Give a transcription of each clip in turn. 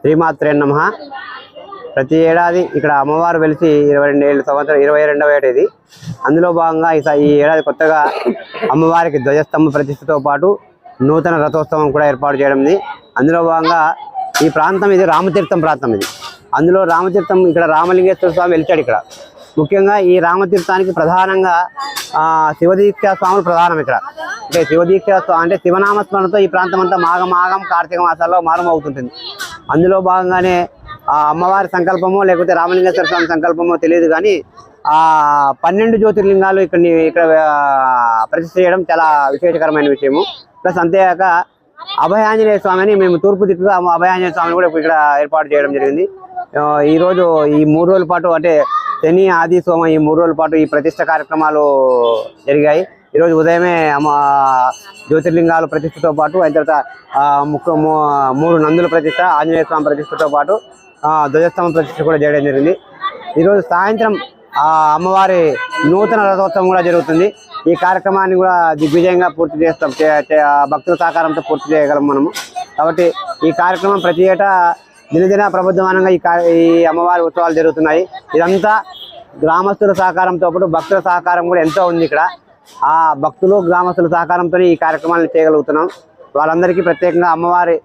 శ్రీమాత్రే నమ. ప్రతి ఏడాది ఇక్కడ అమ్మవారు వెలిసి ఇరవై రెండు ఏళ్ళు సంవత్సరం ఇరవై రెండవ ఏట ఇది అందులో భాగంగా ఈ స- ఈ ఏడాది కొత్తగా అమ్మవారికి ధ్వజస్తంభ ప్రతిష్టతో పాటు నూతన రథోత్సవం కూడా ఏర్పాటు చేయడం అందులో భాగంగా ఈ ప్రాంతం ఇది రామతీర్థం ప్రాంతం ఇది. అందులో రామతీర్థం ఇక్కడ రామలింగేశ్వర స్వామి వెలిచాడు ఇక్కడ. ముఖ్యంగా ఈ రామతీర్థానికి ప్రధానంగా ఆ, శివదీక్ష స్వాములు ప్రధానం ఇక్కడ. అంటే శివదీక్ష అంటే శివనామస్మరణతో ఈ ప్రాంతం అంతా మాఘ మాఘం కార్తీక మాసాల్లో మారుమవుతుంటుంది. అందులో భాగంగానే ఆ అమ్మవారి సంకల్పమో లేకపోతే రామలింగేశ్వర స్వామి సంకల్పమో తెలియదు కానీ ఆ పన్నెండు జ్యోతిర్లింగాలు ఇక్కడ ఇక్కడ ప్రతిష్ట చేయడం చాలా విశేషకరమైన విషయము. ప్లస్ అంతేకాక అభయాంజనేయ స్వామిని మేము తూర్పు దిక్కుగా అభయాంజనేయ స్వామిని కూడా ఇక్కడ ఏర్పాటు చేయడం జరిగింది. ఈరోజు ఈ రోజు ఈ మూడు రోజుల పాటు అంటే శని ఆది సోమ ఈ మూడు రోజుల పాటు ఈ ప్రతిష్ట కార్యక్రమాలు జరిగాయి. ఈరోజు ఉదయమే అమ్మ జ్యోతిర్లింగాలు ప్రతిష్టతో పాటు అయిన తర్వాత ఆ, మూడు నందుల ప్రతిష్ట ఆంజనేయ స్వామి ప్రతిష్టతో పాటు ధ్వజస్తంభ ప్రతిష్ట కూడా చేయడం జరిగింది. ఈరోజు సాయంత్రం అమ్మవారి నూతన రథోత్సవం కూడా జరుగుతుంది. ఈ కార్యక్రమాన్ని కూడా దిగ్విజయంగా పూర్తి చేస్తాం భక్తుల సహకారంతో పూర్తి చేయగలం మనము. కాబట్టి ఈ కార్యక్రమం ప్రతి ఏటా దినదిన ప్రబుద్ధమానంగా ఈ ఈ అమ్మవారి ఉత్సవాలు జరుగుతున్నాయి. ఇదంతా గ్రామస్తుల సహకారంతో పాటు భక్తుల సహకారం కూడా ఎంతో ఉంది ఇక్కడ. ఆ భక్తులు గ్రామస్తుల సహకారంతో ఈ కార్యక్రమాలను చేయగలుగుతున్నాం. వాళ్ళందరికీ ప్రత్యేకంగా అమ్మవారి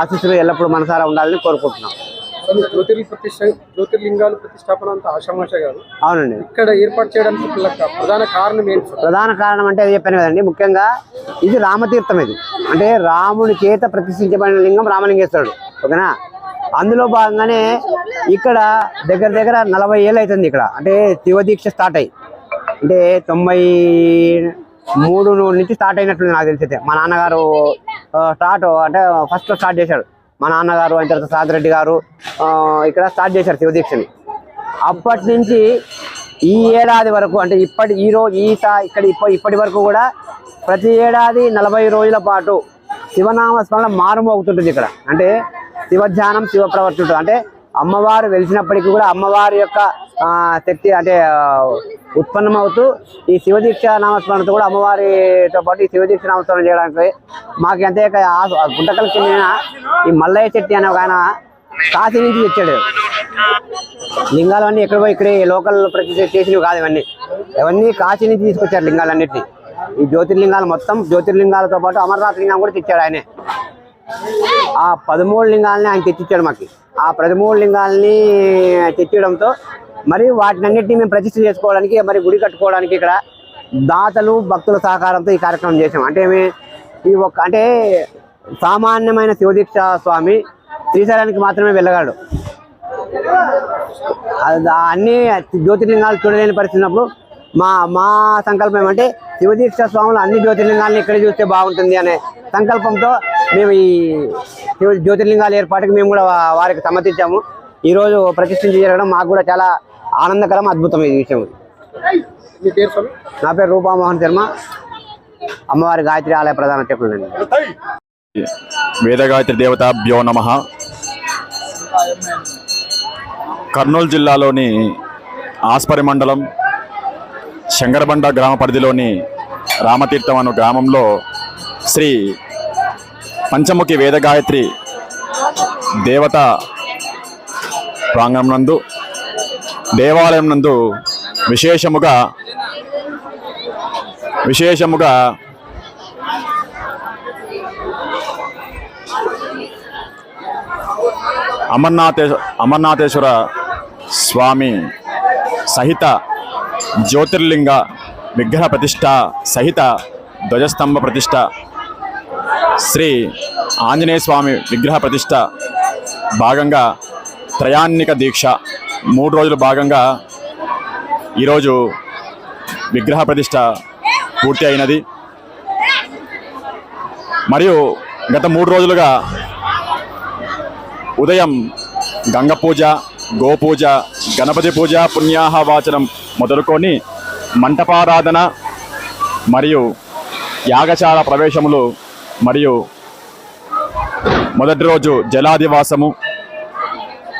ఆశీస్సులు ఎల్లప్పుడూ మనసారా ఉండాలని కోరుకుంటున్నాం. జ్యోతిర్లింగాలు ప్రతిష్టాపన అంతా ఆషామాష అవునండి. ఇక్కడ ఏర్పాటు చేయడానికి ప్రధాన కారణం ఏంటి ప్రధాన కారణం అంటే అది చెప్పాను కదండి. ముఖ్యంగా ఇది రామతీర్థం ఇది. అంటే రాముని చేత ప్రతిష్ఠించబడిన లింగం రామలింగేశ్వరుడు. ఓకేనా? అందులో భాగంగానే ఇక్కడ దగ్గర దగ్గర నలభై ఏళ్ళు అవుతుంది ఇక్కడ. అంటే శివదీక్ష స్టార్ట్ అయ్యి. అంటే తొంభై మూడు నుంచి స్టార్ట్ అయినట్టుంది నాకు తెలిసి మా నాన్నగారు స్టార్ట్ అంటే ఫస్ట్ స్టార్ట్ చేశాడు. మా నాన్నగారు అయిన తర్వాత సాదిరెడ్డి గారు ఇక్కడ స్టార్ట్ చేశారు శివదీక్షని అప్పటి నుంచి ఈ ఏడాది వరకు అంటే ఇప్పటి ఈ రోజు ఈ సా- ఇక్కడ ఇప్ప ఇప్పటి వరకు కూడా ప్రతి ఏడాది నలభై రోజుల పాటు శివనామ స్మరణ మారుమోగుతుంటుంది ఇక్కడ. అంటే శివధ్యానం శివ ప్రవర్తి అంటే అమ్మవారు వెలిసినప్పటికీ కూడా అమ్మవారి యొక్క ఆ, శక్తి అంటే ఉత్పన్నమవుతూ ఈ శివదీక్ష నామస్మరణతో కూడా అమ్మవారితో పాటు ఈ శివదీక్ష నామస్మరణ చేయడానికి మాకు అంతే గుంటకల చెందిన ఈ మల్లయ్య చెట్టి అనే ఒక ఆయన కాశీ నుంచి తెచ్చాడు. లింగాలన్నీ ఎక్కడ పోయి ఇక్కడే లోకల్ ప్రతి చేసినవి కాదు ఇవన్నీ. ఇవన్నీ కాశీ నుంచి తీసుకొచ్చారు లింగాలన్నింటినీ. ఈ జ్యోతిర్లింగాలు మొత్తం జ్యోతిర్లింగాలతో పాటు అమర్నాథ్ లింగం కూడా తెచ్చాడు ఆయనే. ఆ పదమూడు లింగాలని ఆయన తెచ్చిచ్చాడు మాకు. ఆ పదమూడు లింగాలని తెచ్చడంతో మరి వాటిని అన్నింటినీ మేము ప్రతిష్ఠ చేసుకోవడానికి మరి గుడి కట్టుకోవడానికి ఇక్కడ దాతలు భక్తుల సహకారంతో ఈ కార్యక్రమం చేసాం అంటే ఈ ఒక్క అంటే సామాన్యమైన శివదీక్ష స్వామి శ్రీశైలానికి మాత్రమే వెళ్ళగాడు అన్ని జ్యోతిర్లింగాలు చూడలేని పరిస్థితున్నప్పుడు మా మా సంకల్పం ఏమంటే శివదీక్ష స్వాములు అన్ని జ్యోతిర్లింగాలను ఇక్కడ చూస్తే బాగుంటుంది అనే సంకల్పంతో మేము ఈ జ్యోతిర్లింగాల ఏర్పాటుకి మేము కూడా వారికి సమ్మతించాము. ఈరోజు ప్రతిష్ఠించి జరగడం మాకు కూడా చాలా ఆనందకరం అద్భుతం ఈ విషయం నా పేరు రూపామోహన్ శర్మ. అమ్మవారి గాయత్రి ఆలయ ప్రధాన అర్చకుడు వేదగాయత్రి దేవతాభ్యో నమ. కర్నూలు జిల్లాలోని ఆస్పరి మండలం శంకరబండ గ్రామ పరిధిలోని రామతీర్థం అను గ్రామంలో శ్రీ పంచముఖి వేదగాయత్రి దేవత ప్రాంగణం నందు దేవాలయం నందు విశేషముగా విశేషముగా అమర్నాథే అమర్నాథేశ్వర స్వామి సహిత జ్యోతిర్లింగ విగ్రహ ప్రతిష్ట సహిత ధ్వజస్తంభ ప్రతిష్ట శ్రీ ఆంజనేయ స్వామి విగ్రహ ప్రతిష్ట భాగంగా త్రయాన్నిక దీక్ష. మూడు రోజుల భాగంగా ఈరోజు విగ్రహ ప్రతిష్ట పూర్తి అయినది. మరియు గత మూడు రోజులుగా ఉదయం గంగ పూజ గోపూజ గణపతి పూజ పుణ్యాహ వాచనం మొదలుకొని మంటపారాధన మరియు యాగశాల ప్రవేశములు మరియు మొదటి రోజు జలాదివాసము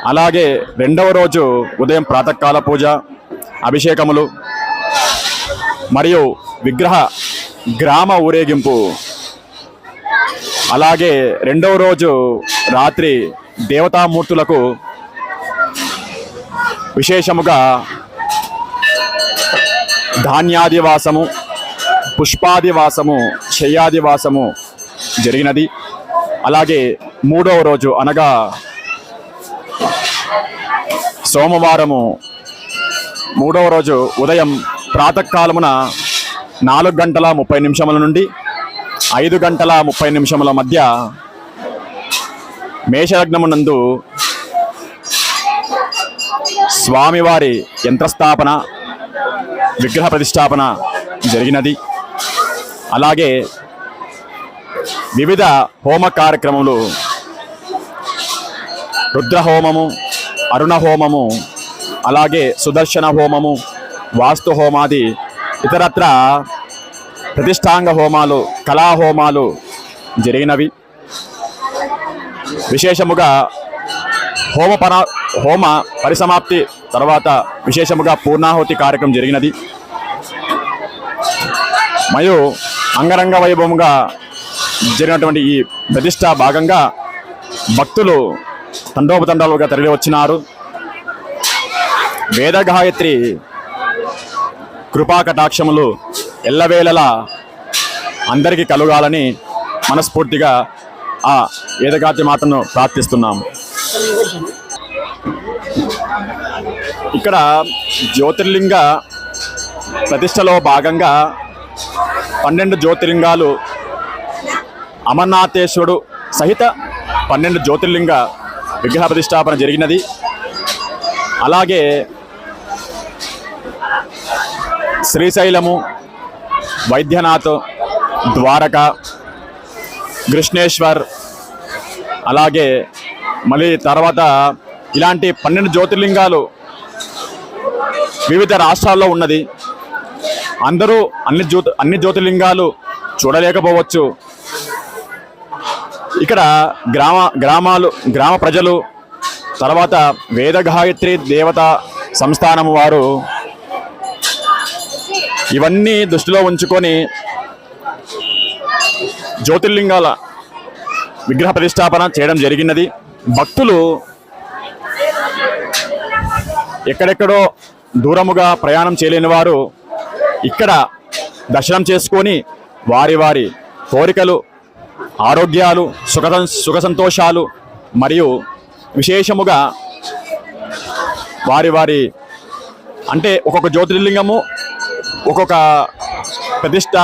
అలాగే రెండవ రోజు ఉదయం ప్రాతకాల పూజ అభిషేకములు మరియు విగ్రహ గ్రామ ఊరేగింపు. అలాగే రెండవ రోజు రాత్రి దేవతామూర్తులకు విశేషముగా ధాన్యాదివాసము పుష్పాదివాసము శయ్యాదివాసము జరిగినది. అలాగే మూడవ రోజు అనగా సోమవారము మూడవ రోజు ఉదయం ప్రాతకాలమున నాలుగు గంటల ముప్పై నిమిషముల నుండి ఐదు గంటల ముప్పై నిమిషముల మధ్య మేషలగ్నమునందు స్వామివారి యంత్రస్థాపన విగ్రహ ప్రతిష్టాపన జరిగినది. అలాగే వివిధ హోమ కార్యక్రమములు. రుద్రహోమము అరుణ హోమము అలాగే సుదర్శన హోమము వాస్తు హోమాది ఇతరత్ర ప్రతిష్టాంగ హోమాలు కళాహోమాలు జరిగినవి. విశేషముగా హోమ పర హోమ పరిసమాప్తి తర్వాత విశేషముగా పూర్ణాహుతి కార్యక్రమం జరిగినది. మరియు అంగరంగ వైభవంగా జరిగినటువంటి ఈ ప్రతిష్ట భాగంగా భక్తులు తండోపతండాలుగా తరలి వచ్చినారు వేదగాయత్రి కృపాకటాక్షములు ఎల్లవేళలా అందరికీ కలగాలని మనస్ఫూర్తిగా ఆ వేదగాత్రి మాటను ప్రార్థిస్తున్నాము. ఇక్కడ జ్యోతిర్లింగ ప్రతిష్టలో భాగంగా పన్నెండు జ్యోతిర్లింగాలు అమర్నాథేశ్వరుడు సహిత పన్నెండు జ్యోతిర్లింగ విగ్రహ ప్రతిష్టాపన జరిగినది. అలాగే శ్రీశైలము వైద్యనాథ్ ద్వారక కృష్ణేశ్వర్ అలాగే మళ్ళీ తర్వాత ఇలాంటి పన్నెండు జ్యోతిర్లింగాలు వివిధ రాష్ట్రాల్లో ఉన్నది. అందరూ అన్ని జ్యోతి అన్ని జ్యోతిర్లింగాలు చూడలేకపోవచ్చు. ఇక్కడ గ్రామ గ్రామాలు గ్రామ ప్రజలు తర్వాత వేదగాయత్రి దేవత సంస్థానము వారు ఇవన్నీ దృష్టిలో ఉంచుకొని జ్యోతిర్లింగాల విగ్రహ ప్రతిష్టాపన చేయడం జరిగినది. భక్తులు ఎక్కడెక్కడో దూరముగా ప్రయాణం చేయలేని వారు ఇక్కడ దర్శనం చేసుకొని వారి వారి కోరికలు ఆరోగ్యాలు సుఖ సుఖ సంతోషాలు మరియు విశేషముగా వారి వారి అంటే ఒక్కొక్క జ్యోతిర్లింగము ఒక్కొక్క ప్రతిష్ట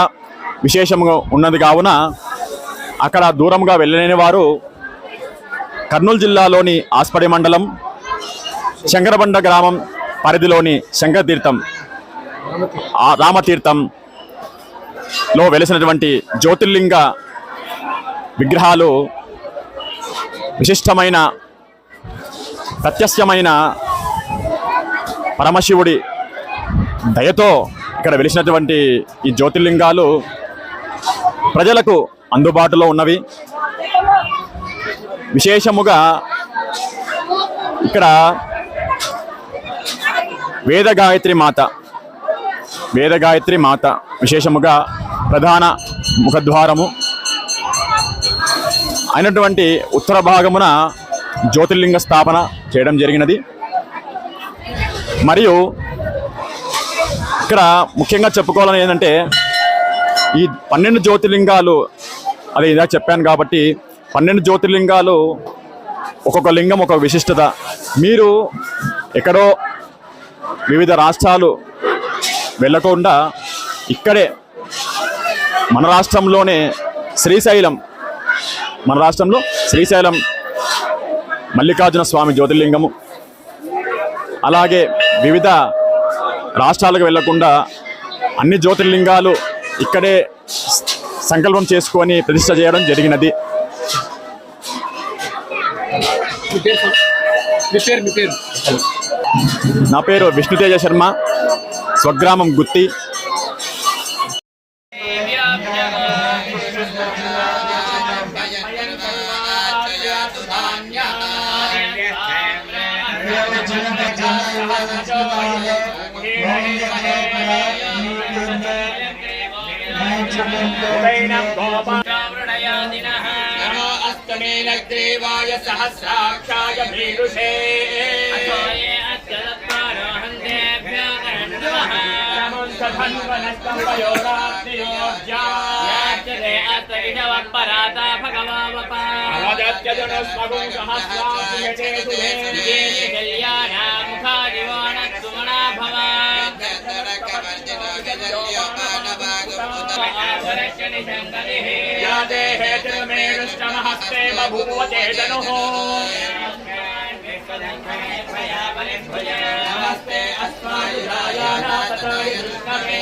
విశేషముగా ఉన్నది కావున అక్కడ దూరంగా వెళ్ళలేని వారు కర్నూలు జిల్లాలోని ఆస్పడి మండలం శంకరబండ గ్రామం పరిధిలోని శంకరతీర్థం ఆ రామతీర్థంలో వెలిసినటువంటి జ్యోతిర్లింగ విగ్రహాలు విశిష్టమైన ప్రత్యస్యమైన పరమశివుడి దయతో ఇక్కడ వెలిసినటువంటి ఈ జ్యోతిర్లింగాలు ప్రజలకు అందుబాటులో ఉన్నవి. విశేషముగా ఇక్కడ వేదగాయత్రి మాత వేదగాయత్రి మాత విశేషముగా ప్రధాన ముఖద్వారము. అయినటువంటి ఉత్తర భాగమున జ్యోతిర్లింగ స్థాపన చేయడం జరిగినది. మరియు ఇక్కడ ముఖ్యంగా చెప్పుకోవాలని ఏంటంటే ఈ పన్నెండు జ్యోతిర్లింగాలు అది ఇదా చెప్పాను కాబట్టి పన్నెండు జ్యోతిర్లింగాలు ఒక్కొక్క లింగం ఒక విశిష్టత. మీరు ఎక్కడో వివిధ రాష్ట్రాలు వెళ్ళకుండా ఇక్కడే మన రాష్ట్రంలోనే శ్రీశైలం మన రాష్ట్రంలో శ్రీశైలం మల్లికార్జున స్వామి జ్యోతిర్లింగము అలాగే వివిధ రాష్ట్రాలకు వెళ్ళకుండా అన్ని జ్యోతిర్లింగాలు ఇక్కడే సంకల్పం చేసుకొని ప్రతిష్ట చేయడం జరిగినది. నా పేరు విష్ణుతేజ శర్మ స్వగ్రామం గుత్తి. त्रयादिनः नमो अस्तमेनग्रीवाय सहस्राक्षाय भीरुषे अथोये अत्यदत्तारोहन्तेभ्यो नमः नमोन्सभन्वनस्तम्भयोरात्रियोज्या याचते अत्तरिणवत्पराता भगवावपा अवदत्यजुनस्मगुं सहस्राक्षयते सुधे कल्याणा या मे रुष्टमहस्ते बभूव चेतनुः नमस्ते अस्मायुधाय ततो युष्टमे